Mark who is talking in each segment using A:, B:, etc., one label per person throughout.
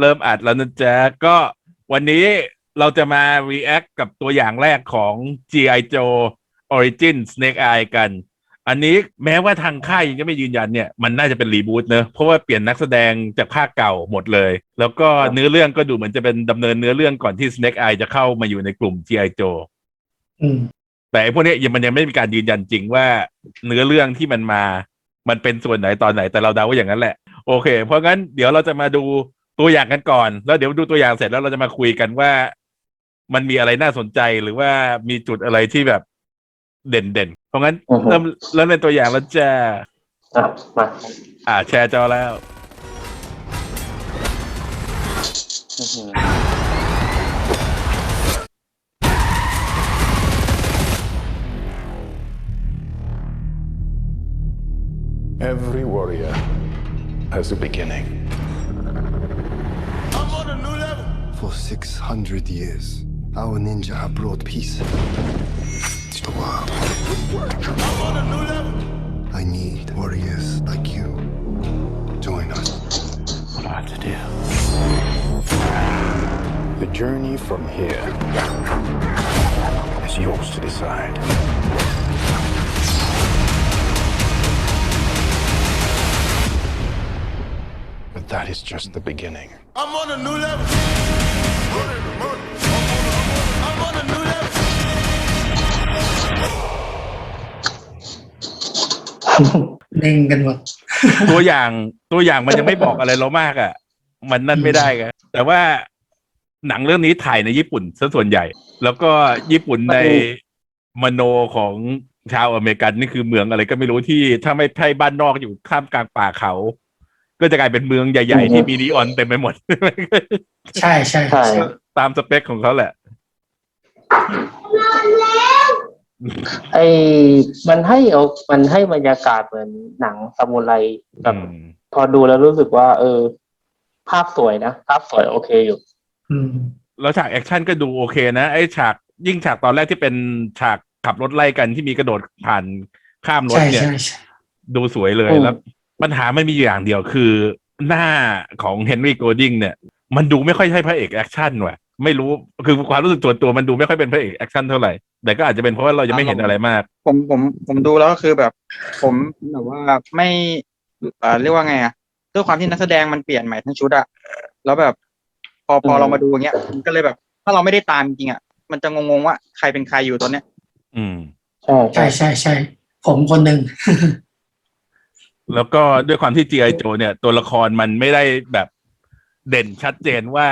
A: เริ่มอัดแล้วนะจ๊ะก็วันนี้เราจะมา react กับตัวอย่างแรกของ G.I. Joe Origin Snake Eye กัน อันนี้แม้ว่าทางค่ายยังจะไม่ยืนยันเนี่ยมันน่าจะเป็นรีบูตเนอะเพราะว่าเปลี่ยนนักแสดงจากภาคเก่าหมดเลย แล้วก็เนื้อเรื่องก็ดูเหมือนจะเป็นดำเนินเนื้อเรื่องก่อนที่ Snake Eye จะเข้ามาอยู่ในกลุ่ม G.I. Joe
B: อืม
A: แต่ไอ้พวกเนี้ยยังมันยังไม่มีการยืนยันจริงว่าเนื้อเรื่องที่มันมา มันเป็นส่วนไหนตอนไหนแต่เราเดาว่าอย่างนั้นแหละ โอเค เพราะงั้นเดี๋ยวเราจะมาดู ตัวอย่างกันก่อน แล้วเดี๋ยวดูตัวอย่างเสร็จแล้วเราจะมาคุยกันว่ามันมีอะไรน่าสนใจหรือว่ามีจุดอะไรที่แบบเด่นเด่นๆเพราะงั้น
C: อือฮึ
A: เริ่มเริ่มในตัวอย่างแล้วจ้า
C: อะมา
A: อ่า แชร์จอแล้ว
C: อื้อหือ
D: Every warrior has a beginning.
E: For 600 years, our ninja have brought peace to the world. I need warriors like you. Join us.
D: What do I have to do? The journey from here is yours to decide. But that is just the beginning.
F: I'm on a new level.
B: เด้งกันหมด
A: ตัวอย่างตัวอย่างมันยังไม่บอกอะไรเรามากอะ มันนั่นไม่ได้ไงแต่ว่าหนังเรื่องนี้ถ่ายในญี่ปุ่นซะส่วนใหญ่ แล้วก็ญี่ปุ่นในมโนของชาวอเมริกันนี่คือเมืองอะไรก็ไม่รู้ที่ถ้าไม่ใช่บ้านนอกอยู่ข้ามกลางป่าเขา ก็จะกลายเป็นเมืองใหญ่ ๆ ที่มีนีออนเต็มไปหมด
B: ใช่ใช่
C: ใช่
A: ตามสเปคของเขาแหละ
C: ไอมันให้เอามันให้บรรยากาศเหมือนหนังซามูไรแบบ
A: อืม
C: พอดูแล้วรู้สึกว่า เออ ภาพสวยนะ ภาพสวยโอเคอยู่
B: อืม
A: แล้วฉากแอคชั่นก็ดูโอเคนะ ไอ้ฉากยิ่งฉากตอนแรกที่เป็นฉากขับรถไล่กันที่มีกระโดดผ่านข้ามรถ
B: ใช่
A: เนี่ย
B: ใช่ใช่
A: ดูสวยเลย
C: อืม
A: แล้ว ปัญหามันมีอยู่อย่างเดียวคือ หน้าของเฮนรี่โกลดิงเนี่ย มันดูไม่ค่อยใช่พระเอกแอคชั่นว่ะ ไม่รู้คือความรู้สึกตัวตัวมันดูไม่ค่อยเป็นพระเอกแอคชั่นเท่าไหร่ แต่ก็อาจจะเป็นเพราะว่าเรายังไม่เห็นอะไรมาก
G: ผมผมผมดูแล้วก็คือแบบ ผมแบบว่าไม่เอ่อเรียกว่าไงอะด้วยความที่นักแสดงมันเปลี่ยนใหม่ทั้งชุดอะแล้วแบบ พอพอ
C: อืม
G: เรามาดูอย่างเงี้ยมันก็เลยแบบ ถ้าเราไม่ได้ตามจริงๆอะมันจะงงๆว่าใครเป็นใครอยู่ตอนเนี้ย
A: อืม
C: ใช่
B: ใช่ใช่ใช่ผมคนหนึ่ง
A: แล้วก็ด้วยความที่ G.I. Joe เนี่ย ตัวละครมันไม่ได้แบบเด่นชัดเจนว่า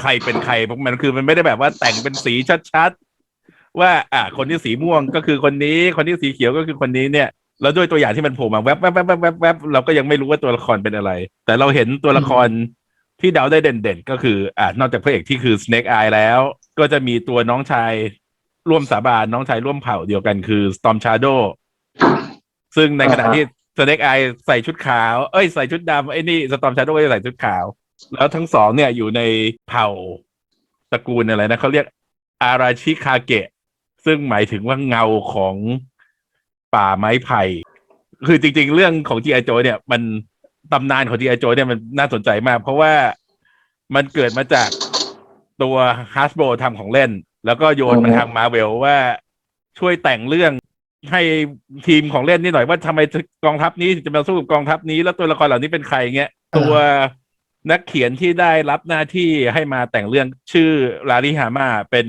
A: ใครเป็นใครเพราะมันคือมันไม่ได้แบบว่าแต่งเป็นสีชัดๆว่า อ่า คนที่สีม่วงก็คือคนนี้ คนที่สีเขียวก็คือคนนี้เนี่ยแล้วด้วยตัวอย่างที่มันโผล่มาแวบแวบแวบแวบแวบแวบเราก็ยังไม่รู้ว่าตัวละครเป็นอะไร แต่เราเห็นตัวละครที่เดาได้เด่นๆ ก็คือ อ่านอกจากพระเอกที่คือ Snake Eye แล้ว ก็จะมีตัวน้องชายร่วมสาบานน้องชายร่วมเผ่าเดียวกันคือ Storm Shadow ซึ่งในขณะที่ Snake Eye ใส่ชุดขาว เอ้ยใส่ชุดดำไอ้นี่ Storm Shadow ก็ใส่ชุดขาว แล้วทั้งสองเนี่ยอยู่ในเผ่าตระกูลอะไรนะเขาเรียกอาราชิคาเกะ ซึ่งหมายถึงว่าเงาของป่าไม้ไผ่ คือจริง ๆ เรื่องของ G.I. Joe เนี่ย มันตำนานของ G.I. Joe เนี่ยมันน่าสนใจมาก เพราะว่ามันเกิดมาจากตัว Hasbro ทำของเล่น แล้วก็โยนมาทางมาเวลว่าช่วยแต่งเรื่องให้ทีมของเล่นนี่หน่อยว่าทำไมกองทัพนี้จะมาสู้กับกองทัพนี้ แล้วตัวละครเหล่านี้เป็นใครเงี้ยตัว นักเขียนที่ได้รับหน้าที่ให้มาแต่งเรื่องชื่อลาริฮาม่าเป็น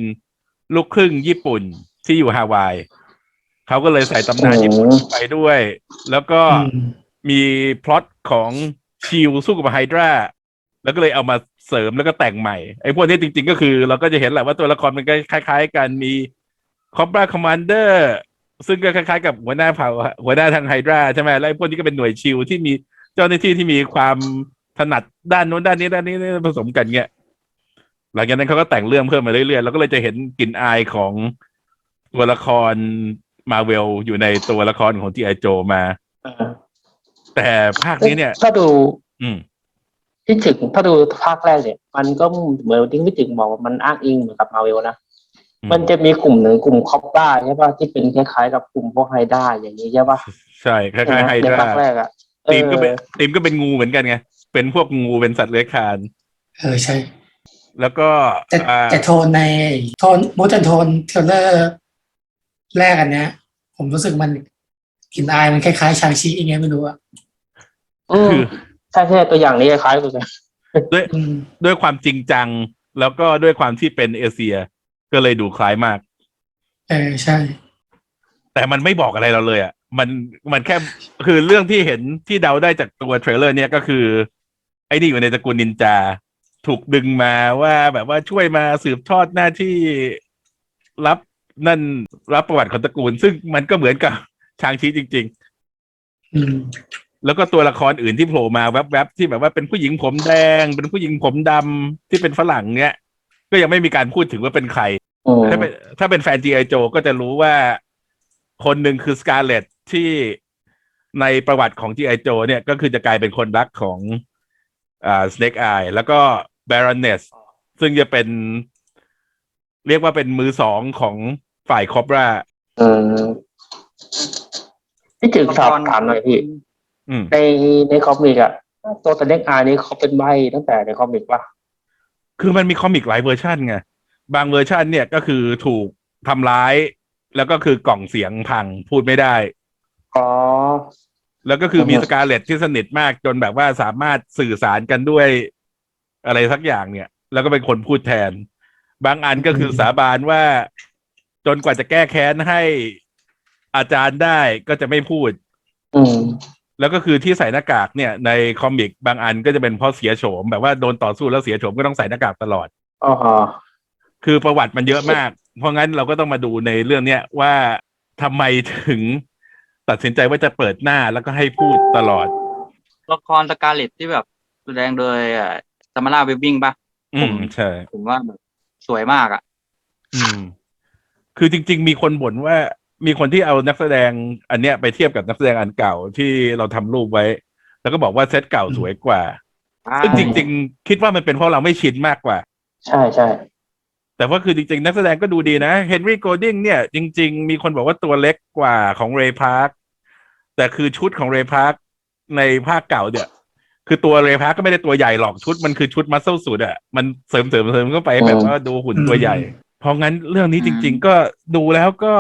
A: ลูกครึ่งญี่ปุ่นที่อยู่ฮาวาย เขาก็เลยใส่ตำนานญี่ปุ่นไปด้วย แล้วก็
B: อืม
A: มีพล็อตของชิลสู้กับไฮดราแล้วก็เลยเอามาเสริมแล้วก็แต่งใหม่ไอ้พวกนี้จริง ๆ ก็คือเราก็จะเห็นแหละว่าตัวละครมันก็คล้าย ๆ กันมีคอ b บราคอมมานเดอร์ซึ่งก็คล้ายๆ กับหัวหน้าเผ่าหัวหน้าทางไฮดราใช่ไหมแล้วไอ้พวกนี้ก็เป็นหน่วยชิลที่มีเจ้าหน้าที่ที่มีความ ถนัดด้านโน้นด้านนี้ด้านนี้ผสมกันเงี้ยหลังจากนั้นเขาก็แต่งเรื่องเพิ่มมาเรื่อยๆแล้วก็เลยจะเห็นกลิ่นอายของตัวละครมาเวลอยู่ในตัวละครของ G.I. Joe มา
C: อ่า
A: แต่ภาคนี้เนี่ย
C: ถ้าดู
A: อืม
C: ที่ถึงถ้าดูภาคแรกเนี่ย มันก็เหมือนที่พี่ถึงบอกว่ามันอ้างอิงเหมือนกับมาเวลนะ
A: อืม
C: มันจะมีกลุ่มหนึ่งกลุ่มคอปบ้าใช่ป่ะที่เป็นคล้ายๆ กับกลุ่มพวกไฮด้าอย่างนี้ใช่ป่ะ
A: ใช่คล้ายๆไฮ
C: ใน
A: ดรา
C: ภาคแรกอะ
A: ทีมก็เป็น
C: ออ
A: ทีมก็เป็นงูเหมือนกันไง เป็นพวกงูเป็นสัตว์เลื้อยคลาน
B: เออใช่
A: แล้วก็
B: แต่
A: อ่า
B: แต่โทนในโทนมูตันโทนเทรลเลอร์แรกอันเนี้ย ผมรู้สึกมันกลิ่นอายมันคล้ายๆ ชางชีอย่างเงี้ยไม่รู้อะ
C: อืม
A: คือ
C: ใช่ใช่ตัวอย่างนี้คล้ายๆกัน
A: ด้วย
B: อืม
A: ด้วยความจริงจัง แล้วก็ด้วยความที่เป็นเอเชีย ก็เลยดูคล้ายมาก
B: เออใช่
A: แต่มันไม่บอกอะไรเราเลยอะ มันมันแค่คือเรื่องที่เห็นที่เดาได้จากตัวเทรลเลอร์เนี่ยก็คือ ไอ้นี่อยู่ในตระกูลนินจา ถูกดึงมาว่าแบบว่าช่วยมาสืบทอดหน้าที่รับนั่นรับประวัติของตระกูล ซึ่งมันก็เหมือนกับชางชีจริง
B: อืม
A: ๆ แล้วก็ตัวละครอื่นที่โผล่มาแวบๆที่แบบว่าเป็นผู้หญิงผมแดง เป็นผู้หญิงผมดำที่เป็นฝรั่งเนี้ยก็ยังไม่มีการพูดถึงว่าเป็นใคร
C: อืม
A: ถ้าเป็นถ้าเป็นแฟน G.I. Joe ก็จะรู้ว่าคนหนึ่งคือสกาเลตที่ในประวัติของ G.I. Joe เนี่ยก็คือจะกลายเป็นคนรักของ อ่า Snake Eye แล้วก็ Baroness ซึ่งจะเป็น เรียกว่าเป็นมือสองของฝ่ายคอบรา
C: อืมพี่จึงสอบถามหน่อยพี่
A: อืม
C: ในในคอมิกอะตัวสเน็กอาร์นี่เขาเป็นใบตั้งแต่ในคอมิกป่ะ
A: คือมันมีคอมิกหลายเวอร์ชันไง บางเวอร์ชันเนี่ยก็คือถูกทำร้าย แล้วก็คือกล่องเสียงพังพูดไม่ได้
C: อ๋อ
A: แล้วก็คือมี
C: อือฮึ
A: สกาเลตที่สนิทมากจนแบบว่าสามารถสื่อสารกันด้วยอะไรสักอย่างเนี่ย แล้วก็เป็นคนพูดแทน บางอันก็คือสาบานว่าจนกว่าจะแก้แค้นให้อาจารย์ได้ก็จะไม่พูด
C: อืม
A: แล้วก็คือที่ใส่หน้ากากเนี่ย ในคอมิกบางอันก็จะเป็นเพราะเสียโฉมแบบว่าโดนต่อสู้แล้วเสียโฉมก็ต้องใส่หน้ากากตลอด
C: อ๋อฮะ
A: คือประวัติมันเยอะมาก เพราะงั้นเราก็ต้องมาดูในเรื่องเนี้ยว่าทำไมถึง ตัดสินใจว่าจะเปิดหน้าแล้วก็ให้พูดตลอด
G: ละครสกาเลตที่แบบแสดงโดยสมาราเวบบิงป่ะ
A: อืมใช่
G: ผมว่าแบบสวยมากอะ
A: อืม คือจริง ๆ มีคนบ่นว่า มีคนที่เอานักแสดง อันเนี้ยไปเทียบกับนักแสดงอันเก่าที่เราทำรูปไว้ แล้วก็บอกว่าเซตเก่าสวยกว่าซึ่งจริง ๆ คิดว่ามันเป็นเพราะเราไม่ชินมากกว่า
C: ใช่ใช่
A: แต่ว่าคือจริงๆ นักแสดงก็ดูดีนะเฮนรี่โกลดิงเนี่ย จริง ๆ มีคนบอกว่าตัวเล็กกว่าของเรย์พาร์คแต่คือชุดของเรย์พาร์คในภาคเก่าเนี่ย คือตัวเรย์พาร์คก็ไม่ได้ตัวใหญ่หรอกชุดมันคือชุดมัสเซลสูดอะมันเสริมเสริมเสริมเข้าไปแบบว่าดูหุ่นตัวใหญ่ เพราะงั้นเรื่องนี้จริง ๆ ก็ดูแล้วก็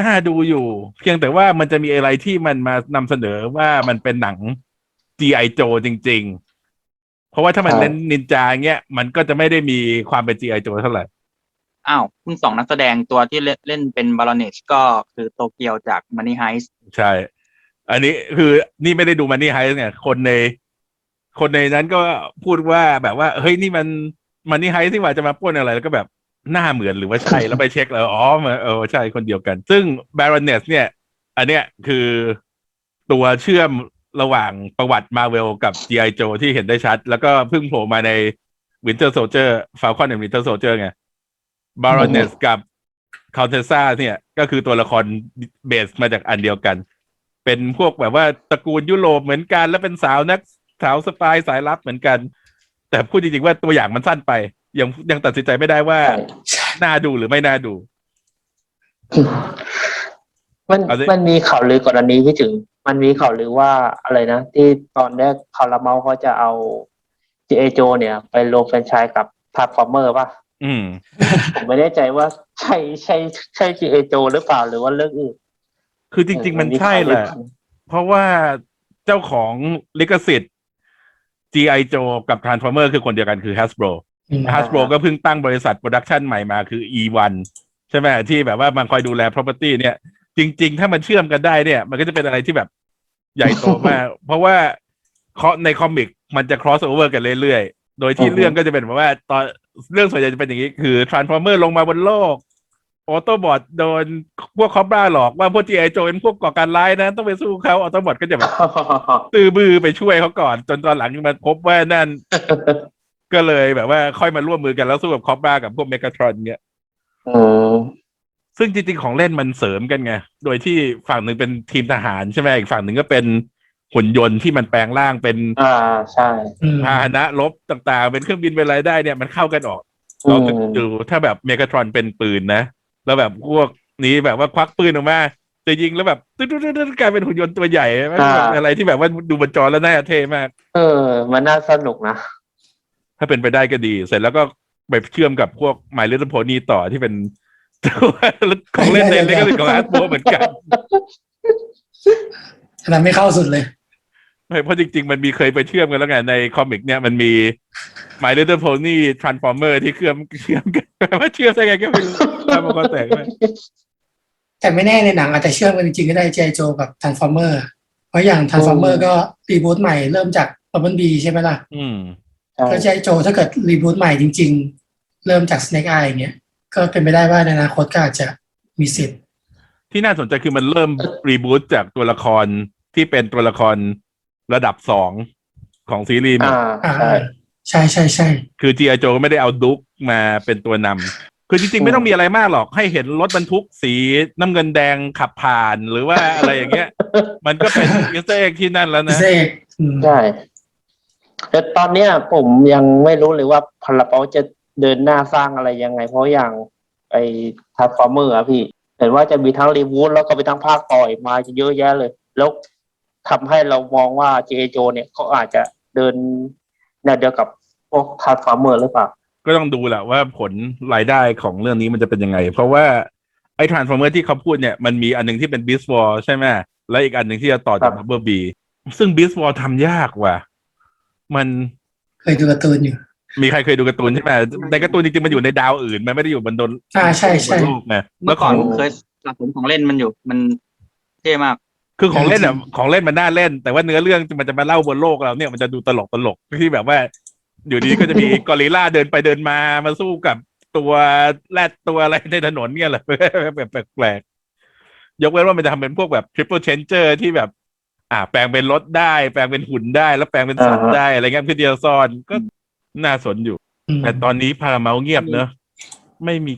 A: น่าดูอยู่ เพียงแต่ว่ามันจะมีอะไรที่มันมานำเสนอว่ามันเป็นหนัง G.I. Joe จริง ๆ เพราะว่าถ้ามันเน้นนินจาเงี้ยมันก็จะไม่ได้มีความเป็น G.I. Joe เท่าไหร่
G: อ้าวคุณสองนักแสดงตัวที่เล่นเป็นบาลเนชก็คือโตเกียวจากมันนี่ไฮส์
A: ใช่ อันนี้คือนี่ไม่ได้ดูมันนี่ไฮเนี่ย คนใน คนในนั้นก็พูดว่าแบบว่า เฮ้ยนี่มันมันนี่ไฮส์ที่ว่าจะมาป้นอะไรแล้วก็แบบหน้าเหมือนหรือว่าใช่แล้วไปเช็คแล้วอ๋อมาเออใช่คนเดียวกัน ซึ่ง Baroness เนี่ย อันเนี้ยคือตัวเชื่อมระหว่างประวัติมาเวลกับ G.I. Joe ที่เห็นได้ชัด แล้วก็เพิ่งโผล่มาใน Winter Soldier Falcon and Winter Soldier ไง Baroness กับ Countessa เนี่ย ก็คือตัวละครเบสมาจากอันเดียวกัน เป็นพวกแบบว่าตระกูลยุโรปเหมือนกัน แล้วเป็นสาวนักสาวสปายสายลับเหมือนกัน แต่พูดจริงๆว่าตัวอย่างมันสั้นไป ยังยังตัดสินใจไม่ได้ว่า
B: ใช่
A: น่าดูหรือไม่น่าดู
C: มัน
A: เอาสิ
C: มันมีข่าวลือก่อนอันนี้พี่ถึง มันมีข่าวลือว่าอะไรนะ ที่ตอนแรกคาราเมลเขาจะเอา G.A. Joe เนี่ย ไปลงแฟรนไชส์กับ Transformer ป่ะ
A: อืม
C: ผมไม่แน่ใจว่าใช่ใช่ใช่ G.A. Joe หรือเปล่าหรือว่าเรื่องอื่น
A: คือจริง ๆ มันใช่แหละ เพราะว่าเจ้าของลิขสิทธิ์ G.I. Joe กับ Transformer คือคนเดียวกันคือ Hasbro
B: อืม
A: Hasbro ก็เพิ่งตั้งบริษัทโปรดักชันใหม่มาคือ E1 ใช่ไหมที่แบบว่ามันคอยดูแล property เนี่ย จริง ๆ ถ้ามันเชื่อมกันได้เนี่ย มันก็จะเป็นอะไรที่แบบใหญ่โตมาก เพราะว่าในคอมิกมันจะ cross over กันเรื่อยๆ โดยที่
C: อือฮึ
A: เรื่องก็จะเป็นแบบว่าตอน เรื่องส่วนใหญ่จะเป็นอย่างนี้ คือ Transformer ลงมาบนโลกออโตบอทโดนพวกคอบราหลอกว่าพวก G.I. Joe เป็นพวกก่อการร้ายนะ ต้องไปสู้เขาออโตบอทก็จะแบบตื้อบือไปช่วยเขาก่อน จนตอนหลังมาพบว่านั่น ก็เลยแบบว่าค่อยมาร่วมมือกันแล้วสู้กับคอบรากับพวกเมกาทรอนเนี่ย
C: อืม
A: ซึ่งจริงๆของเล่นมันเสริมกันไง โดยที่ฝั่งหนึ่งเป็นทีมทหารใช่ไหมอีกฝั่งหนึ่งก็เป็น หุ่นยนต์ที่มันแปลงร่างเป็น
C: อ่าใช่
B: อืม
A: พาหนะลบต่างๆ เป็นเครื่องบินเป็นอะไรได้เนี่ยมันเข้ากันออก
C: อื
A: เรา
C: ม
A: ดูถ้าแบบเมกาทรอนเป็นปืนนะ แล้วแบบพวกนี้แบบว่าควักปืนออกมาจะยิงแล้วแบบตึ๊ดๆๆกลายเป็นหุ่นยนต์ตัวใหญ่มันแบบอะไรที่แบบว่าดูบนจอแล้วน่าเท่มาก
C: เออ มันน่าสนุกนะ
A: ถ้าเป็นไปได้ก็ดี เสร็จแล้วก็ไปเชื่อมกับพวก My Little Pony ต่อที่เป็นตัวของเล่นในเล็กของอาร์ตโบเหมือนกัน
B: อันนั้นไม่เข้าสุดเลย
A: ไม่เพราะจริง ๆ มันมีเคยไปเชื่อมกันแล้วไงในคอมิกเนี่ยมันมี My Little Pony Transformer ที่เชื่อมเชื่อมกันว่าเชื่อมได้ไงก็ไม่รู้ตามมาก็แตกไป
B: แต่ไม่แน่ในหนังอาจจะเชื่อมกันจริงๆก็ได้เจโจกับทันฟอร์เมอร์เพราะอย่างทันฟอร์เมอร์ก็รีบูตใหม่เริ่มจากบับเบิลบีใช่ไหมล่ะ
A: อืม
C: ใช่
B: ก็เจโจถ้าเกิดรีบูตใหม่จริง ๆ เริ่มจาก Snake Eye อย่างเงี้ยก็เป็นไปได้ว่าในอนาคตก็อาจจะมีสิทธิ์
A: ที่น่าสนใจคือมันเริ่มรีบูตจากตัวละครที่เป็นตัวละคร ระดับสองของซีรีส์หมด
C: อ่า
B: อ่า
C: ใช่
B: ใช่ใช่ใช่
A: คือ G.I. Joe ก็ไม่ได้เอาดุ๊กมาเป็นตัวนำคือจริง ๆ ไม่ต้องมีอะไรมากหรอก ให้เห็นรถบรรทุกสีน้ำเงินแดงขับผ่านหรือว่าอะไรอย่างเงี้ย มันก็เป็นอิสเตอร์เอ็กที่นั่นแล้วนะ
B: เซกอืม
C: ใช่ แต่ตอนเนี้ยผมยังไม่รู้เลยว่าพลเปาจะเดินหน้าสร้างอะไรยังไง เพราะอย่างไอ้ทัฟฟอร์เมอร์อะพี่ เห็นว่าจะมีทั้งรีวูดแล้วก็มีทั้งภาคต่อยมาเยอะแยะเลย แล้ว ทำให้เรามองว่าเจโจ เนี่ยเขาอาจจะเดินแนวเดียวกับพวกทัฟฟอร์เมอร์หรือเปล่า
A: ก็ต้องดูแหละว่าผลรายได้ของเรื่องนี้มันจะเป็นยังไง เพราะว่าไอ้ Transformer ที่เขาพูดเนี่ยมันมีอันหนึงที่เป็น Beast War ใช่ไหมและอีกอันหนึ่งที่จะต่อจาก
C: ครับ
A: Bumblebee B ซึ่ง Beast War ทำยากว่ะ มัน
B: เคยดูการ์ตูนอยู่
A: มีใครเคยดูการ์ตูนใช่ไหมในการ์ตูนจริงๆมันอยู่ในดาวอื่น มันไม่ได้อยู่บนดน
B: อ่าใช่ใช่
A: บนโลกนะแล้
G: เมื่
A: ว
G: อ
A: ข
G: ก่อ
A: อนง
G: ผมเคยสะสมของเล่นมันอยู่มันเท่มาก
A: คือของเล่นอะของเล่นมันน่าเล่น แต่ว่าเนื้อเรื่องมันจะมาเล่าบนโลกเราเนี่ยมันจะดูตลกตลกที่แบบว่า อยู่ดีก็จะมีกอริลลาเดินไปเดินมามาสู้กับตัวแรดตัวอะไรในถนนเนี่ยแหละแบบแปลกๆยกเว้นว่ามันจะทำเป็นพวกแบบ triple changer ที่แบบ อ่า แปลงเป็นรถได้ แปลงเป็นหุ่นได้ แล้วแปลงเป็นสัตว์
C: อ่าฮะ
A: ได้อะไรเงี้ยคือเดียวซ่อนก็น่าสนอยู่
B: อืม
A: แต่ตอนนี้พาราเมลเงียบเนอะไม่มี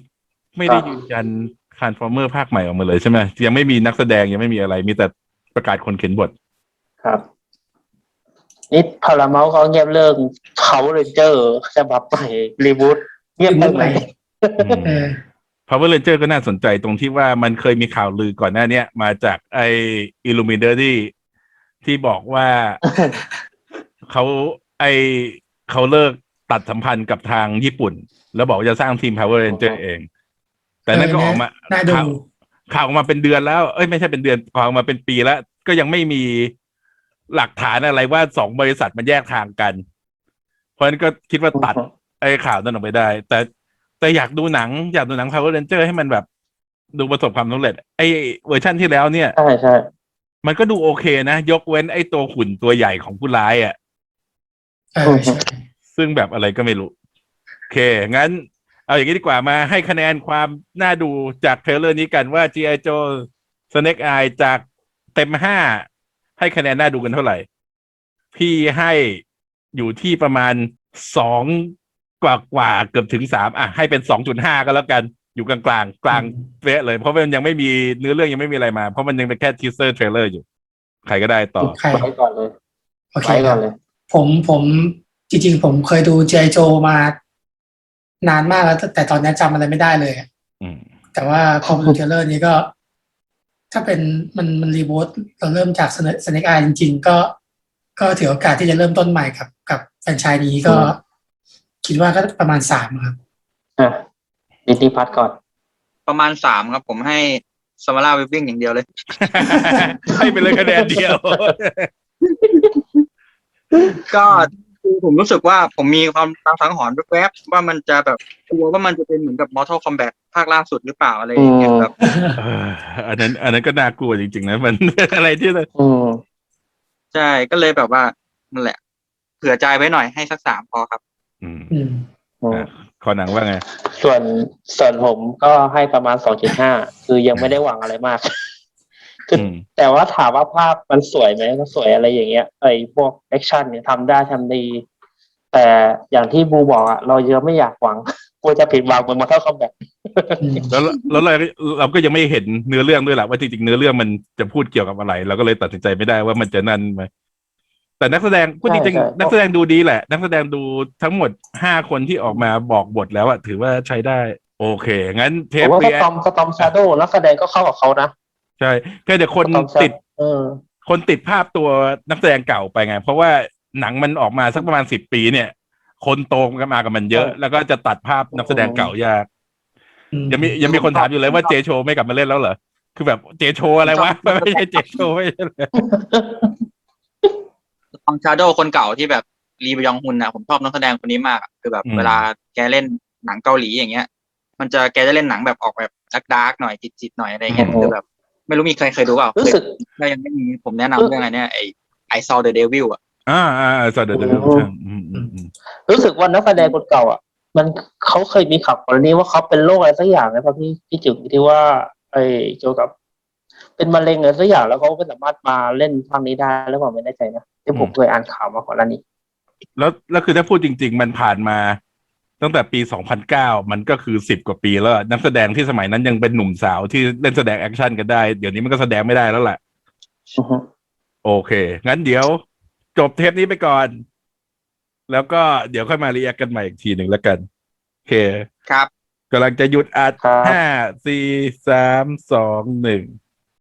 A: ไม่ได้ยืนยันคานฟอร์เมอร์ภาคใหม่ออกมาเลยใช่ไหมยังไม่มีนักแสดงยังไม่มีอะไรมีแต่ ประกาศคนเขียนบท
C: ครับ นี่พาราเมลเขาเงียบเรื่องเขาเรนเจอร์ฉบับใหม่รีบูทเงียบไปไหม
B: เออ
A: Power Ranger ก็น่าสนใจตรงที่ว่ามันเคยมีข่าวลือก่อนหน้าเนี้ย มาจากไอ Illuminati ที่บอกว่า เขาไอเขาเลิกตัดสัมพันธ์กับทางญี่ปุ่น แล้วบอกว่าจะสร้างทีม Power Ranger เอง แต่นั่นก็ออกมา
B: น่าดู
A: ข่าวข่าวออกมาเป็นเดือนแล้ว เอ้ยไม่ใช่เป็นเดือนข่าวออกมาเป็นปีแล้ว ก็ยังไม่มีหลักฐานอะไรว่าสองบริษัทมันแยกทางกัน เพราะฉะนั้นก็คิดว่าตัดไอ้ข่าวนั้นออกไปได้ แต่แต่อยากดูหนัง อยากดูหนัง Power Ranger ให้มันแบบ ดูประสบความสำเร็จ ไอ้เวอร์ชั่นที่แล้วเนี่ย
C: ใช่ใช่
A: มันก็ดูโอเคนะ ยกเว้นไอ้ตัวหุ่นตัวใหญ่ของผู้ร้ายอะ่ะ
B: เออใช่
A: ซึ่งแบบอะไรก็ไม่รู้ โอเค งั้น เอาอย่างนี้ดีกว่ามาให้คะแนนความน่าดูจากเทรลเลอร์นี้กันว่า G.I. Joe Snake Eye จากเต็มห้าให้คะแนนน่าดูกันเท่าไหร่ พี่ให้อยู่ที่ประมาณสองกว่ากว่าๆเกือบถึงสามอะ ให้เป็นสองจุดห้าก็แล้วกันอยู่กลางกลางๆกลางเป๊ะเลย เพราะมันยังไม่มีเนื้อเรื่องยังไม่มีอะไรมา เพราะมันยังเป็นแค่ทีเซอร์เทรลเลอร์อยู่ ใครก็ได้ต่อ
B: ใคร
C: ไปก่อนเลย
B: โอเค
C: ไป
B: ค
C: ก่
B: รั
C: อบนเลย
B: ผมผมจริงๆ ผมเคยดูเจโจมา นานมากแล้วแต่แต่ตอนนี้จำอะไรไม่ได้เลยอะ
A: อืม
B: แต่ว่าคอมพิวเตอร์นี้ก็ ถ้าเป็นมันมันรีบูตเราเริ่มจากสเน k ไอจริง ๆ ก็ ก็ถือโอกาสที่จะเริ่มต้นใหม่กับ กับแฟรนไชส์นี้ก็
C: อืม
B: คิดว่าก็ประมาณสามครับ
C: อะดิสนีย์พัทก่อน
G: ประมาณสามครับ ผมให้สมาร่าวิบวิ่งอย่างเดียวเลย
A: ให้ไปเลยคะแนนเดียว
G: ก็ คือผมรู้สึกว่าผมมีความตามสังหรณ์แวบๆว่ามันจะแบบกลัวว่ามันจะเป็นเหมือนกับ Mortal Kombat ภาคล่าสุดหรือเปล่าอะไรอย่างเงี้ย
C: อืม
G: แบบ
A: เอออันนั้น อันนั้นก็น่ากลัวจริงๆนะมันเป็นอะไรที่
C: อืม
G: ใช่ก็เลยแบบว่านั่นแหละ เผื่อใจไว้หน่อยให้สักสามพอครับ
A: อืม
B: อืม
C: อืม
A: อะขอหนังว่าไง
C: ส่วนส่วนผมก็ให้ประมาณสองจุดห้าคือยังไม่ได้หวังอะไรมาก คืออ
A: ม
C: แต่ว่าถามว่าภาพมันสวยไหมก็สวยอะไรอย่างเงี้ยไอ้พวกแอคชั่นเนี่ยทำได้ทำดี แต่อย่างที่บูบอกอะเรายังไม่อยากหวังกลัวจะผิดหวังเหมือนมาเท่าคอมแบท
B: อืม
A: แล้วแล้วเราเราก็ยังไม่เห็นเนื้อเรื่องด้วยแหละว่าจริงๆเนื้อเรื่องมันจะพูดเกี่ยวกับอะไร เราก็เลยตัดสินใจไม่ได้ว่ามันจะนั่นไหมแต่นักแสดงพูดจริงๆนักแสดงดูดีแหละ นักแสดงดูทั้งหมดห้าคนที่ออกมาบอกบทแล้วอะถือว่าใช้ได้ โอเค งั้นเท
C: ผ
A: ป
C: มว่า
A: เรี
C: ส
A: ย
C: ตอมสตอมชาโดนักแสดงก็เข้ากับเขานะ
A: ใช่แค่แต่คน
C: สตอมชา
A: ติด
C: เออ
A: คนติดภาพตัวนักแสดงเก่าไปไง เพราะว่าหนังมันออกมาสักประมาณสิบปีเนี่ย คนโตกันมากับมันเยอะแล้วก็จะตัดภาพนักแสดงเก่ายาก
B: อืม
A: ยังมียังมีคนถามอยู่เลยว่าเจโชไม่กลับมาเล่นแล้วเหรอ คือแบบเจโชอะไรวะ ไม่ใช่เจโชไม่ใช่เลย
G: ลองชาโดคนเก่าที่แบบรีบยองฮุนนะผมชอบนักแสดงคนนี้มากอะคือแบบเวลาแกเล่นหนังเกาหลีอย่างเงี้ย มันจะแกจะเล่นหนังแบบออกแบบดักดาร์กหน่อยจิตๆหน่อยอะไรเงี้ย
C: อืม
G: คือแบบ ไม่รู้มีใครเคยดูเปล่า
C: รู้สึก
G: ถ้ายังไม่มีผมแนะนำเรื่องอะไรเนี่ยไอไอซอเดอะเดวิลอะ
A: อ่าอ่าสอดเดอร์
C: โอ้
A: อืมอืมอืม
C: รู้สึกว่านักแสดงคนเก่าอะ มันเขาเคยมีข่าวก่อนนี้ว่าเขาเป็นโรคอะไรสักอย่างนะครับพี่พี่จึงที่ว่า ไอ้เกี่ยวกับ เป็นมะเร็งอะไรสักอย่างแล้วเขาไม่สามารถมาเล่นทางนี้ได้หรือเปล่าไม่แน่ใจนะที่ผมเคยอ่านข่าวมาก่อนแล้วนี้
A: แล้วแล้วคือถ้าพูดจริง ๆ มันผ่านมา ตั้งแต่ปี 2009 มันก็คือสิบกว่าปีแล้วอะนักแสดงที่สมัยนั้นยังเป็นหนุ่มสาวที่เล่นแสดงแอคชั่นกันได้ เดี๋ยวนี้มันก็แสดงไม่ได้แล้วแหละ
C: อือฮึ
A: โอเค งั้นเดี๋ยว จบเทปนี้ไปก่อน แล้วก็เดี๋ยวค่อยมาเรียกกันใหม่อีกทีหนึ่งแล้วกัน โอเค
G: ครับ
A: กำลังจะหยุดอัด
C: ครับ
A: ห้าสี่สามสองหนึ่ง